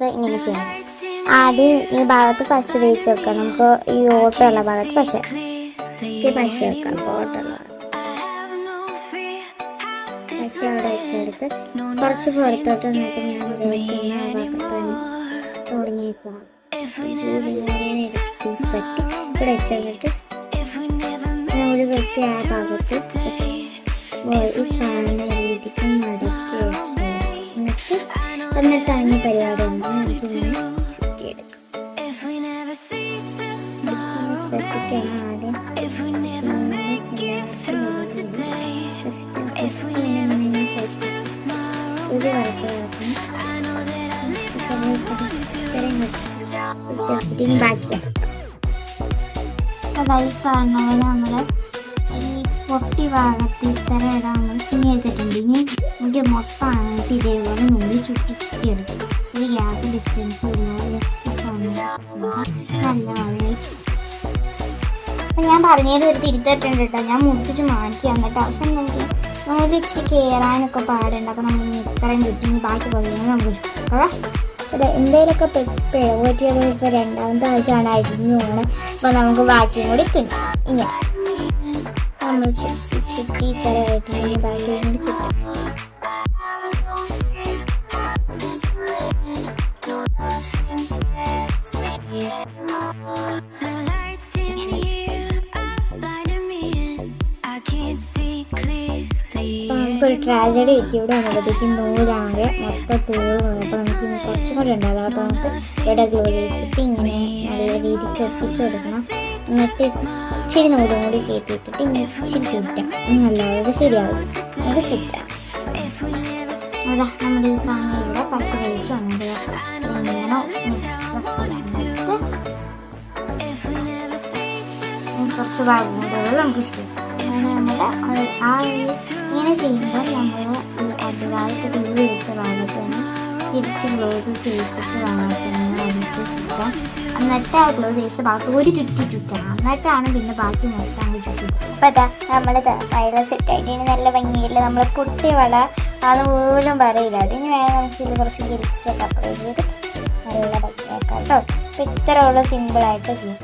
ഇങ്ങനെ ചെയ്യണം ആദ്യം ഈ ഭാഗത്ത് പശ തേച്ച് വെക്കാം. നമുക്ക് ഈ ഓട്ടമുള്ള ഭാഗത്ത് പശ. ഈ പശ വെക്കാം. ഓട്ടമുള്ള. പശ അവിടെ വെച്ചെടുത്ത് കുറച്ച് പുറത്തോട്ട് നിന്നിട്ട് ഞാൻ തുടങ്ങി പോകാം പറ്റി ഇവിടെ വെച്ചിട്ട് നൂൽ വ്യക്തി ആ ഭാഗത്ത് ഈ കാണുന്ന എന്നിട്ടാണ് ഈ പരിപാടി ഒന്ന് നമുക്കിങ്ങനെ ചുറ്റിയെടുക്കാം. ഇതൊന്ന് ശ്രദ്ധിക്കണം ആദ്യം ഇത് വരയ്ക്ക് വരയ്ക്കണം ബാക്കിയാണ് അതായി കാണുന്നവരെ നമ്മൾ ഈ പൊട്ടി ഭാഗത്ത് ഇത്തര ഇടാൻ തുണി എടുത്തിട്ടുണ്ട്. ഇനി നമുക്ക് മൊത്തമായിട്ട് ഇതേപോലെ നുള്ളി ചുറ്റി ചുറ്റി എടുക്കും ഒരു ഗ്യാപ്പ് ഡിസ്റ്റൻസ് ഇല്ലാതെ ഞാൻ പറഞ്ഞതിൽ ഒരു തിരുത്തിട്ടുണ്ട് കേട്ടോ. ഞാൻ മുട്ടിട്ട് മാറ്റി എന്നിട്ട് അവസാനം നമുക്ക് നമ്മൾ ഇച്ചിരി കയറാനൊക്കെ പാടുണ്ട്. അപ്പം നമ്മൾ ഇത്രയും ചുറ്റി ബാക്കി പോകുന്നത് നമുക്ക് ഇഷ്ടപ്പെടാം അതെ എന്തെങ്കിലുമൊക്കെ പിഴവ് പറ്റിയത് ഇപ്പോൾ രണ്ടാമത്തെ ആഴ്ചയാണ് അരിഞ്ഞു പോകണം അപ്പോൾ നമുക്ക് ബാക്കിയും കൂടി തിന്നാം. ഇങ്ങനെ. നമ്മൾ ചുറ്റി ഇത്തരമായിട്ട് ഇനി ബാക്കിയും കൂടി ചുറ്റാം നമുക്കൊരു ട്രാജഡി എത്തി ഇവിടെ വന്നപ്പോഴത്തേക്കും നൂലാകെ മൊത്തം തൂവ് അപ്പോൾ നമുക്ക് കുറച്ചും കൂടെ ഉണ്ടാകും. അപ്പോൾ നമുക്ക് ഇവിടെ ഗ്ലോ വെച്ചിട്ട് ഇങ്ങനെ നല്ല രീതിക്ക് ഒപ്പിച്ച് കൊടുക്കണം എന്നിട്ട് ഇച്ചിരി നൂലും കൂടി കയറ്റിയിട്ടിട്ട് ഇനി ഇച്ചിരി ചുറ്റാം നല്ലത് ശരിയാവും. നമുക്ക് ചുറ്റാം അതാ നമ്മുടെ ഈ കാണുന്ന പശ കഴിച്ച് ചെയ്യാനായിട്ട് കുറച്ച് കൂടെ നമുക്ക് ഇഷ്ടം. നമ്മുടെ ആ ഇങ്ങനെ ചെയ്യുമ്പോൾ നമ്മൾ ഈ അടിഭാഗത്ത് തീ വിളിച്ച ഭാഗത്ത് തന്നെ തിരിച്ച് ഗ്ലൂ തേച്ചിട്ട് ഭാഗത്ത് തന്നെ അടിച്ച് ചുറ്റാം. എന്നിട്ട് ആ ഗ്ലൂ തേച്ച ഭാഗത്ത് ഒരു ചുറ്റി. ചുറ്റണം എന്നിട്ടാണ് പിന്നെ ബാക്കി മൊത്തം ചുറ്റി അപ്പം അതാ നമ്മൾ ഇനി നല്ല ഭംഗിയില്ല നമ്മൾ പൊട്ടി വള അത് പോലും പറയില്ല. അതിന് വേണം നമുക്ക് ഇത് കുറച്ച് തിരിച്ചൊക്കെ അപ്ലൈ ചെയ്ത് നല്ല ഭംഗിയാക്കാം കേട്ടോ അപ്പം ഇത്രയുള്ള സിമ്പിളായിട്ട് ചെയ്യും.